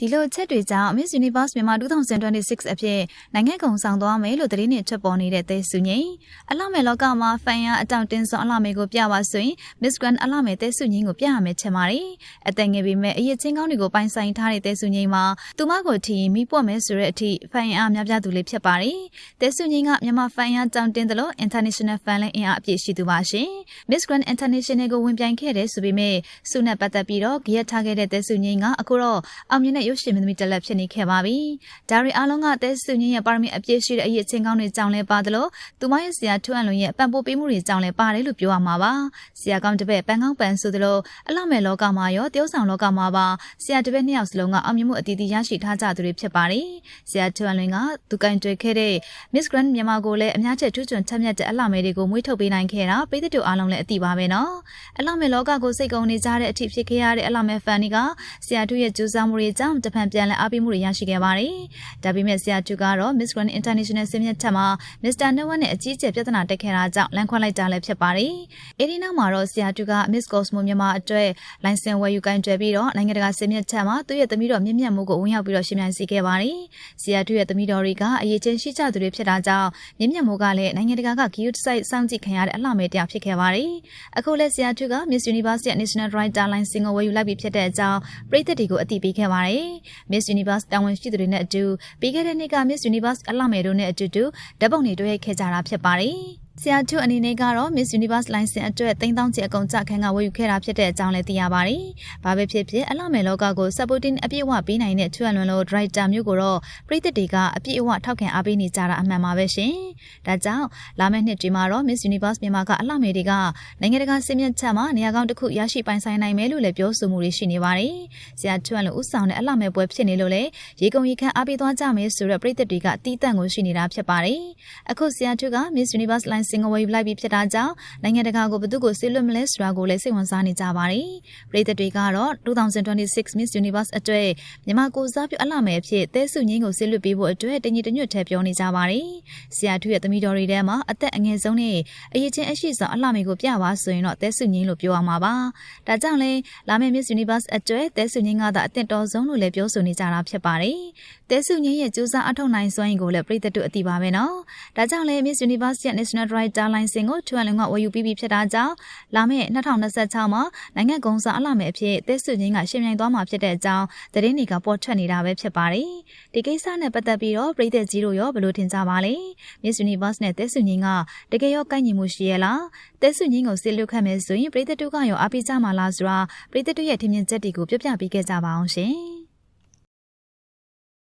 ဒီလိုအချက်တွေကြောင့် Miss Universe မြန်မာ2026အဖြစ်နိုင်ငံကုန်ဆောင်သွားမယ်လို့သတင်းတွေထွက်ပေါ်နေတဲ့သဲစုငိမ့်အလှမဲ့လောကမှာဖန်ရအတောင်တင်းစွန်အလှမဲ့ကိုပြပါဆိုရင် Miss Grand အလှမဲ့သဲစုငိမ့်ကိုပြရမယ်ချင်ပါတယ်အသက်ငယ်ပေမဲ့အရေးချင်းကောင်းတွေကိုပိုင်ဆိုင်ထားတဲ့သဲစုငိမ့်မှာသူမကိုထီမိပွက်မယ်ဆိုတဲ့အထိဖန်ရအများပြားသူလေးဖြစ်ပါတယ်သဲစုငိမ့်ကမြန်မာဖန်ရတောင်တင်းတယ်လို့ International Fan လည်းအင်အားအပြည့်ရှိသူပါရှင် Miss Grand International ကိုဝင်ပြိုင်ခဲ့တဲ့ဆိုပေမဲ့စုနဲ့ပတ်သက်ပြီးတော့ကြရက်ထားခဲ့တဲ့သဲစုငိမ့်ကအခုတော့အောင်မြင်တဲ့ရုပ်ရှင်မင်းသမီးတက်လက်ဖြစ်နေခဲ့ပါပြီ။ဒါရီအားလုံးကသဲစုငိမ့်ရဲ့ပါရမီအပြည့်ရှိတဲ့အရေးချင်းကောင်းတွေကြောင့်လဲပါတယ်လို့သူမရဲ့ဆရာထွန်းအလွန်ရဲ့ပံ့ပိုးပေးမှုတွေကြောင့်လဲပါတယ်လို့ပြောရမှာပါ။ဆရာကောင်းတစ်ပည့်ပန်းကောင်းပန်းဆိုသလိုအလှမဲ့လောကမှာရောတယောက်ဆောင်လောကမှာပါဆရာတစ်ပည့်နှစ်ယောက်စလုံးကအောင်မြင်မှုအတီးတီးရရှိထားကြသူတွေဖြစ်ပါတယ်။ဆရာထွန်းအလွန်ကသူကင်တွေ့ခဲ့တဲ့ Miss Grand မြန်မာကိုလည်းအများချက်ထူးချွန်ထက်မြက်တဲ့အလှမဲ့တွေကိုမွေးထုတ်ပေးနိုင်ခဲ့တာပြည်သူအားလုံးလည်းအသိပါပဲနော်။အလှမဲ့လောကကိုစိတ်ကုန်နေကြတဲ့အထိဖြစ်ခဲ့ရတဲ့အလှမဲ့ဖန်တွေကဆရာတို့ရဲ့ကြိုးစားမှုတွေကြောင့်တဖန်ပြန်လည်အားပေးမှုတွေရရှိခဲ့ပါတယ်။ဒါပေမဲ့ဆရာတူကတော့ Miss Grand International စင်မြတ်ထက်မှာ Mr. Noah နဲ့အကြီးအကျယ်ပြဿနာတက်ခဲ့တာကြောင့်လမ်းခွဲလိုက်တာလည်းဖြစ်ပါတယ်။အဲဒီနောက်မှာတော့ဆရာတူက Miss Cosmo မြန်မာအတွက်လိုင်စင်ဝယ်ယူကိုင်းတွယ်ပြီးတော့နိုင်ငံတကာစင်မြတ်ထက်မှာသူ့ရဲ့သမီးတော်မြင့်မြတ်မှုကိုဝင်ရောက်ပြီးတော့ရှင်းပြစီခဲ့ပါတယ်။ဆရာတူရဲ့သမီးတော်တွေကအရေးချင်းရှိကြသူတွေဖြစ်တာကြောင့်မြင့်မြတ်မှုကလည်းနိုင်ငံတကာက Guild Site စောင့်ကြည့်ခံရတဲ့အလှမဲ့တရားဖြစ်ခဲ့ပါတယ်။အခုလည်းဆရာတူက Miss University National Writer Line ကိုဝယ်ယူလိုက်ပြီးဖြစ်တဲ့အကြောင်းပြည်သက်တွေကိုအသိပေးခဲ့ပါတယ်။ Miss Universe တာဝန်ရှိသူတွေနဲ့အတူပြီးခဲ့တဲ့နှစ်က Miss Universe အလှမယ်တို့နဲ့အတူတူဓာတ်ပုံတွေတွေ့ရခဲ့ကြတာဖြစ်ပါတယ်။ ဆရာထုအနေနဲ့ကတော့ Miss Universe license အတွက်3000ကျပ်အကုန်ကြခန်းကဝယ်ယူခဲ့တာဖြစ်တဲ့အကြောင်းလည်းသိရပါတယ်။ဘာပဲဖြစ်ဖြစ်အလှမယ်လောကကို supporting အပြည့်အဝပေးနိုင်တဲ့ချွတ်လွန်လို့ director မျိုးကိုတော့ပြည်သက်တွေကအပြည့်အဝထောက်ခံအားပေးနေကြတာအမှန်ပါပဲရှင်။ဒါကြောင့်လာမယ့်နှစ်ဒီမှာတော့ Miss Universe မြန်မာကအလှမယ်တွေကနိုင်ငံတကာစင်မြင့်ချက်မှာနေရာကောင်းတစ်ခုရရှိပိုင်ဆိုင်နိုင်မယ်လို့လည်းပြောဆိုမှုတွေရှိနေပါတယ်။ဆရာထုလွန်ဥဆောင်တဲ့အလှမယ်ပွဲဖြစ်နေလို့လေရေကုန်ရေခမ်းအားပေးသွားကြမယ်ဆိုတော့ပြည်သက်တွေကတီးတန့်ကိုရှိနေတာဖြစ်ပါတယ်။အခုဆရာထုက Miss Universe license စင်ကဝယ်ယူလိုက်ပြီးဖြစ်တာကြောင့်နိုင်ငံတကာကိုဘယ်သူကိုဆေးလွတ်မလဲဆိုတာကိုလည်းစိတ်ဝင်စားနေကြပါတယ်။ပြည်သက်တွေကတော့2026 Miss Universe အတွက်မြန်မာကိုစားပြုအလှမယ်အဖြစ်သဲစုငင်းကိုဆေးလွတ်ပေးဖို့အတွက်တညီတညွတ်ထဲပြောနေကြပါတယ်။ဆရာထုရဲ့သမီးတော်တွေထဲမှာအသက်အငယ်ဆုံးနဲ့အရေးချင်းအရှိဆုံးအလှမယ်ကိုပြပါဆိုရင်တော့သဲစုငင်းလို့ပြောရမှာပါ။ဒါကြောင့်လဲလာမယ့် Miss Universe အတွက်သဲစုငင်းကသာအသင့်တော်ဆုံးလို့လည်းပြောဆိုနေကြတာဖြစ်ပါတယ်။သဲစုငင်းရဲ့ကြိုးစားအထောက်နိုင်စွမ်းရင်ကိုလည်းပြည်သက်တို့အသိပါပဲနော်။ဒါကြောင့်လဲ Miss Universe ရဲ့ National Writer Line စင်ကိုထွန်းလင်ကဝယ်ယူပြီးပြီဖြစ်တာကြောင့်လာမယ့်2026မှာနိုင်ငံကုန်းစားအလှမယ်အဖြစ်သစ်စုချင်းကရှင်မြိုင်သွားမှာဖြစ်တဲ့အကြောင်းသတင်းတွေကပေါ်ထွက်နေတာပဲဖြစ်ပါတယ်။ဒီကိစ္စနဲ့ပတ်သက်ပြီးတော့ပြည်သက်ကြီးတို့ရောဘယ်လိုထင်ကြပါလဲ။ Miss Universe နဲ့သစ်စုချင်းကတကယ်ရောကိုက်ညီမှုရှိရဲ့လား။သစ်စုချင်းကိုစစ်လွတ်ခတ်မယ်ဆိုရင်ပြည်သက်တို့ကရောအားပေးကြမှာလားဆိုတာပြည်သက်တို့ရဲ့ထင်မြင်ချက်တွေကိုပြပြပေးခဲ့ကြပါအောင်ရှင်။